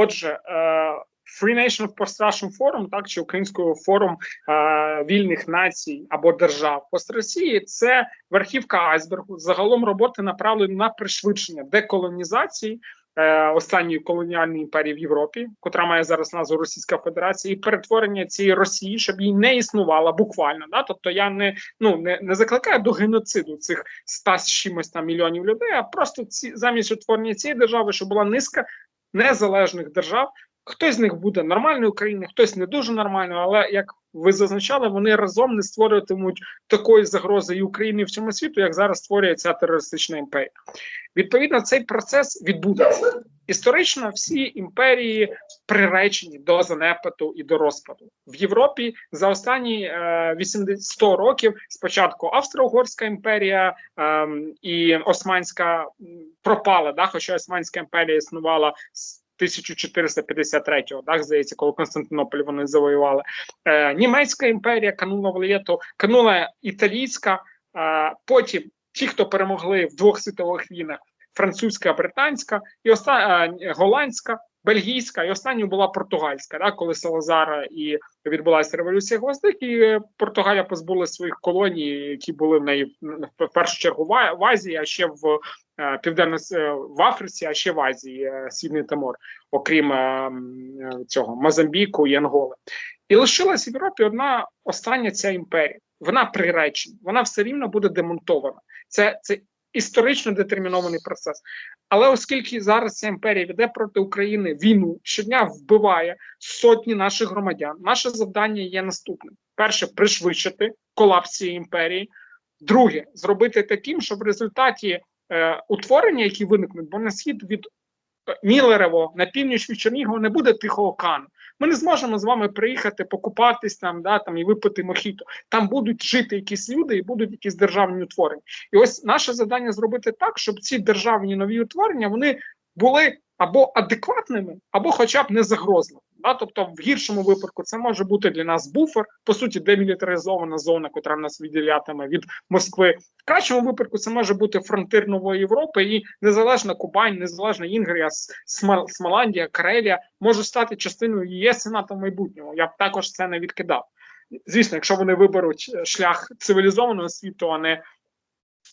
Отже, е, Free Nation Post-Russian Forum, так чи українською форум е, вільних націй або держав пост Росії, це верхівка айсбергу. Загалом роботи направлені на пришвидшення деколонізації е, останньої колоніальної імперії в Європі, котра має зараз назву Російська Федерація, і перетворення цієї Росії, щоб її не існувала буквально. Да? Тобто я не ну не, не закликаю до геноциду цих ста з чимось там мільйонів людей, а просто ці замість утворення цієї держави, щоб була низка незалежних держав. Хтось з них буде нормальною Україною, хтось не дуже нормальною, але як ви зазначали, вони разом не створюватимуть такої загрози і Україні і всьому світу, як зараз створює ця терористична імперія. Відповідно, цей процес відбудеться. Історично всі імперії приречені до занепаду і до розпаду в Європі за останні е, 80 100 років. Спочатку Австро-Угорська імперія е, і Османська пропала, да, хоча Османська імперія існувала з 1453-го, так здається, коли Константинополь вони завоювали. Е, Німецька імперія канула в літо, канула італійська. Е, потім ті, хто перемогли в двох світових війнах, французька, британська, і оста... е, голландська, бельгійська, і останньою була португальська, да, коли Салазара і відбулася революція гвоздик, і Португалія позбулася своїх колоній, які були в неї в першу чергу в Азії, а ще в е, південно е, в Африці, а ще в Азії, е, Східний Тимор, окрім цього Мозамбіку і Анголи. І лишилась в Європі одна остання ця імперія. Вона приречена, вона все рівно буде демонтована. Це, це історично детермінований процес. Але оскільки зараз ця імперія веде проти України війну, щодня вбиває сотні наших громадян, наше завдання є наступним: перше пришвидшити колапс цієї імперії. Друге, зробити таким, щоб в результаті е, утворення, які виникнуть, бо на схід від е, Мілерево на північ від Чернігова не буде тихого океану. Ми не зможемо з вами приїхати, покупатись там, да, там і випити мохіто. Там будуть жити якісь люди і будуть якісь державні утворення. І ось наше завдання зробити так, щоб ці державні нові утворення вони були або адекватними, або хоча б не загрозливими. Да? Тобто, в гіршому випадку це може бути для нас буфер, по суті, демілітаризована зона, котра нас відділятиме від Москви. В кращому випадку це може бути фронтир нової Європи, і незалежна Кубань, незалежна Інгрія, Смоландія, Карелія може стати частиною ЄС і НАТО в майбутньому. Я б також це не відкидав. Звісно, якщо вони виберуть е, шлях цивілізованого світу, а не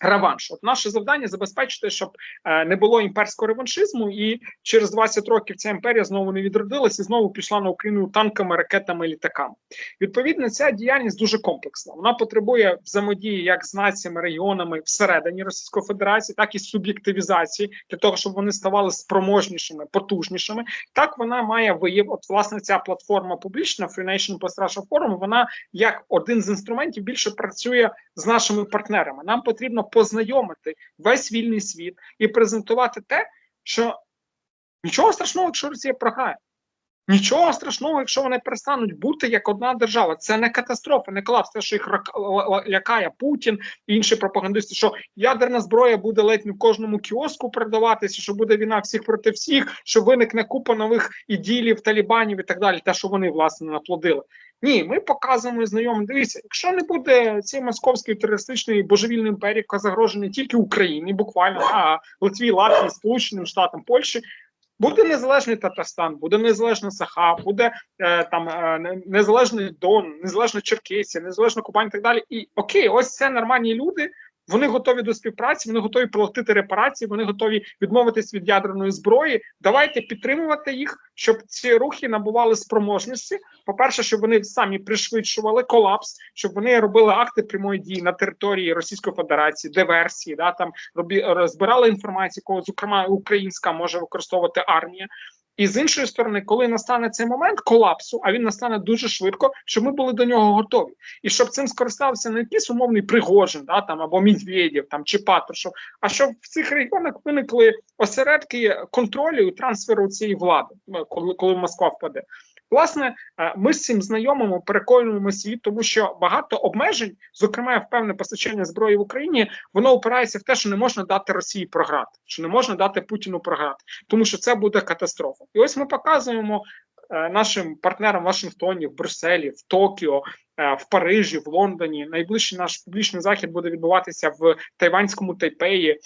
реванш. От наше завдання забезпечити, щоб е, не було імперського реваншизму, і через 20 років ця імперія знову не відродилась і знову пішла на Україну танками, ракетами, літаками. Відповідно, ця діяльність дуже комплексна. Вона потребує взаємодії як з націями, регіонами всередині Російської Федерації, так і суб'єктивізації для того, щоб вони ставали спроможнішими, потужнішими. Так вона має вияв. От власне ця платформа публічна Free Nation Post Forum, Вона як один з інструментів більше працює з нашими партнерами. Нам потрібно познайомити весь вільний світ і презентувати те, що нічого страшного, якщо Росія програє. Нічого страшного, якщо вони перестануть бути як одна держава. Це не катастрофа, не колапс. Те, що їх лякає Путін і інші пропагандисти, що ядерна зброя буде ледь не в кожному кіоску продаватися, що буде війна всіх проти всіх, що виникне купа нових іділів, талібанів і так далі. Те, що вони власне наплодили. Ні, ми показуємо знайомим. Дивіться, якщо не буде цієї московської терористичної божевільної імперії, яка загрожує не тільки Україні, буквально а Литві, Латвії, Сполученим Штатам, Польщі. Буде незалежний Татарстан, буде незалежна Саха, буде е, там е, незалежний Дон, незалежна Черкесія, незалежна Кубань і так далі. І окей, ось це нормальні люди. Вони готові до співпраці, вони готові платити репарації, вони готові відмовитись від ядерної зброї. Давайте підтримувати їх, щоб ці рухи набували спроможності. По-перше, щоб вони самі пришвидшували колапс, щоб вони робили акти прямої дії на території Російської Федерації, диверсії, да там робі розбирали інформацію, яку, зокрема українська може використовувати армія. І з іншої сторони, коли настане цей момент колапсу, а він настане дуже швидко, щоб ми були до нього готові, і щоб цим скористався не якийсь умовний Пригожин, да там або Медведєв, там чи Патрушев, а щоб в цих регіонах виникли осередки контролю і трансферу цієї влади, ну, коли, коли Москва впаде. Власне, е, ми з цим знайомимо, переконуємо світ, тому що багато обмежень, зокрема в певне постачання зброї в Україні, воно опирається в те, що не можна дати Росії програти, що не можна дати Путіну програти, тому що це буде катастрофа. І ось ми показуємо е, нашим партнерам в Вашингтоні, в Брюсселі, в Токіо, е, в Парижі, в Лондоні. Найближчий наш публічний захід буде відбуватися в Тайванському Тайпеї е,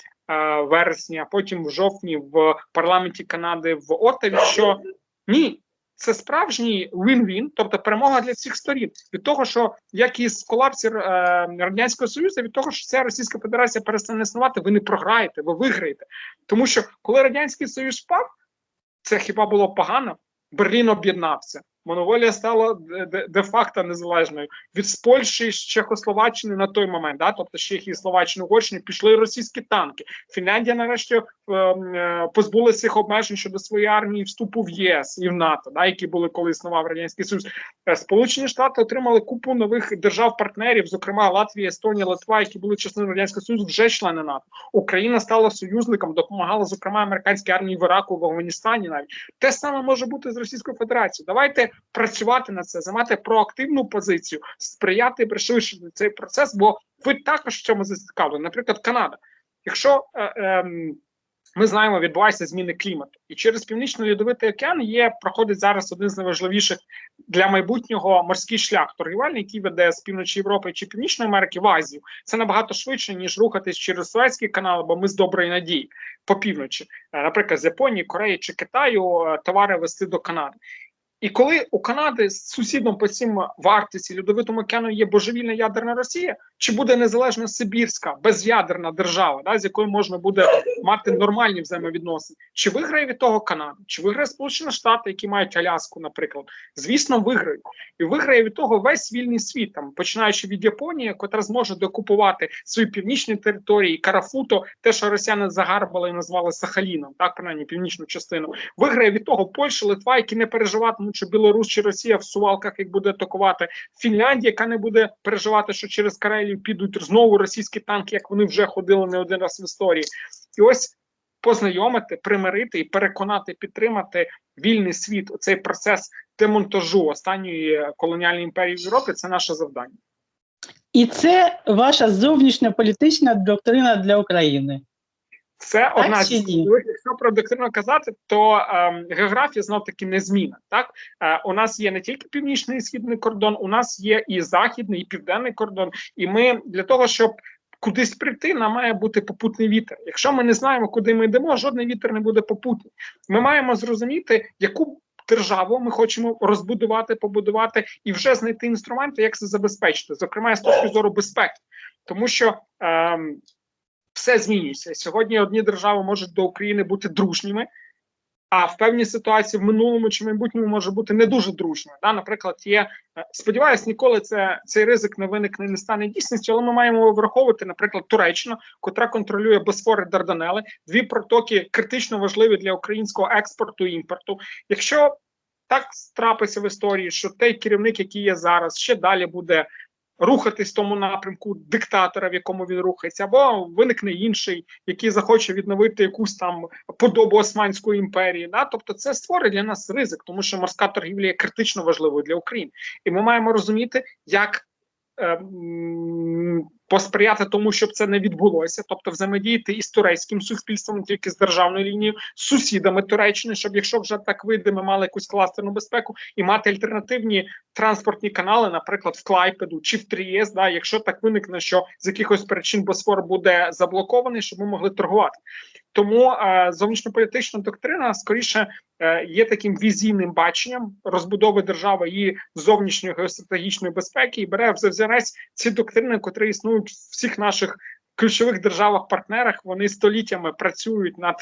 вересні, а потім в жовтні в парламенті Канади в Оттаві, що Ні. Це справжній win-win, тобто перемога для всіх сторін від того, що як із колапсі е, радянського союзу, від того, що ця Російська Федерація перестане існувати, ви не програєте, ви виграєте. Тому що коли радянський союз впав, це хіба було погано? Берлін об'єднався. Моноголія стала де-факто незалежною від Польщі з Чехословаччини на той момент, да, тобто з Чехії, Словаччини, Угорщини пішли російські танки. Фінляндія нарешті е, е, позбулася цих обмежень щодо своєї армії вступу в ЄС і в НАТО, да, які були коли існував радянський Союз. Е, Сполучені Штати отримали купу нових держав-партнерів, зокрема Латвія, Естонія, Литва, які були частиною радянського союзу, вже члени НАТО. Україна стала союзником, допомагала зокрема американській армії в Іраку, в Афганістані. Навіть те саме може бути з Російською Федерацією. Давайте працювати на це, займати проактивну позицію, сприяти пришвидшити цей процес, бо ви також в цьому зацікавлені. Наприклад, Канада. Якщо е, е, ми знаємо, відбуваються зміни клімату, і через північно-льодовитий океан є проходить зараз один з найважливіших для майбутнього морський шлях торгівельний, який веде з півночі Європи чи Північної Америки в Азію. Це набагато швидше ніж рухатись через Суецький канал, бо ми з доброї надії по півночі, Е, наприклад, з Японії, Кореї чи Китаю е, товари вести до Канади. І коли у Канади з сусідом по цим в Арктиці, Льодовитому океану є божевільна ядерна Росія, чи буде незалежна Сибірська без'ядерна держава, да, з якою можна буде мати нормальні взаємовідносини? Чи виграє від того Канада? Чи виграє Сполучені Штати, які мають Аляску, наприклад? Звісно, виграють. І виграє від того весь вільний світ, там починаючи від Японії, котра зможе докупувати свої північні території, Карафуто, те, що росіяни загарбали і назвали Сахаліном, так принаймні північну частину. Виграє від того Польща, Литва, які не переживатимуть, що Білорусь чи Росія в сувалках їх буде атакувати. Фінляндія, яка не буде переживати, що через Карелію підуть знову російські танки, як вони вже ходили не один раз в історії. І ось познайомити, примирити і переконати, підтримати вільний світ. Цей процес демонтажу останньої колоніальної імперії в Європі. Це наше завдання. І це ваша зовнішня політична доктрина для України. Це одна чи з ні? якщо про доктрину казати, то ем, географія знов таки не зміна. Так е, у нас є не тільки північний і східний кордон, у нас є і західний, і південний кордон. І ми для того, щоб кудись прийти, нам має бути попутний вітер. Якщо ми не знаємо, куди ми йдемо, жодний вітер не буде попутний. Ми маємо зрозуміти, яку державу ми хочемо розбудувати, побудувати і вже знайти інструменти, як це забезпечити, зокрема з точки зору безпеки, тому що. Ем, все змінюється. Сьогодні одні держави можуть до України бути дружніми, а в певній ситуації в минулому чи майбутньому може бути не дуже дружними. Да? Наприклад, є е, сподіваюсь, ніколи це цей ризик не виникне, не стане дійсністю, але ми маємо враховувати, наприклад, Туреччину, котра контролює Босфори Дарданели, дві протоки критично важливі для українського експорту і імпорту. Якщо так трапиться в історії, що той керівник, який є зараз, ще далі буде рухатись в тому напрямку диктатора, в якому він рухається, або виникне інший, який захоче відновити якусь там подобу Османської імперії. Да? Тобто, це створить для нас ризик, тому що морська торгівля є критично важливою для України, і ми маємо розуміти, як. ем, Посприяти тому, щоб це не відбулося, тобто взаємодіяти із турецьким суспільством, тільки з державною лінією, з сусідами Туреччини, щоб якщо вже так вийде, ми мали якусь кластерну безпеку і мати альтернативні транспортні канали, наприклад, в Клайпеду чи в Трієс, да, якщо так виникне, що з якихось причин Босфор буде заблокований, щоб ми могли торгувати. Тому е, зовнішньополітична доктрина скоріше е, є таким візійним баченням розбудови держави і зовнішньої геостратегічної безпеки, і бере в взірець ці доктрини, котрі існують в всіх наших ключових державах-партнерах. Вони століттями працюють над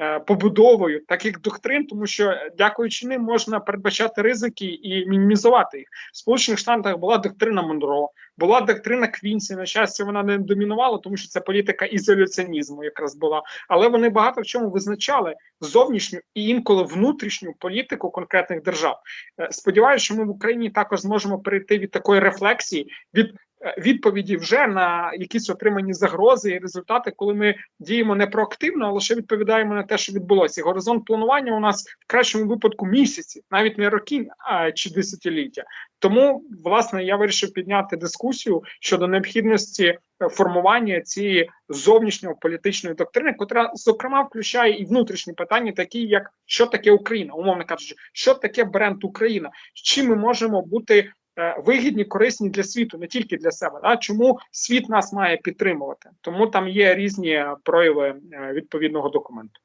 е, побудовою таких доктрин, тому що е, дякуючи ним можна передбачати ризики і мінімізувати їх. В Сполучених Штатах була доктрина Монро, була доктрина Квінсі. На щастя, вона не домінувала, тому що це політика ізоляціонізму, якраз була. Але вони багато в чому визначали зовнішню і інколи внутрішню політику конкретних держав. Е, Сподіваюся, що ми в Україні також зможемо перейти від такої рефлексії від. Е, Відповіді вже на якісь отримані загрози і результати, коли ми діємо не проактивно, а лише відповідаємо на те, що відбулося. Горизонт планування у нас в кращому випадку місяці, навіть не роки а чи десятиліття. Тому, власне, я вирішив підняти дискусію щодо необхідності е, формування цієї зовнішньої політичної доктрини, котра зокрема включає і внутрішні питання, такі як що таке Україна, умовно кажучи, що таке бренд Україна, з чим ми можемо бути. Е, Вигідні, корисні для світу, не тільки для себе. Да? Чому світ нас має підтримувати? Тому там є різні прояви е, відповідного документу.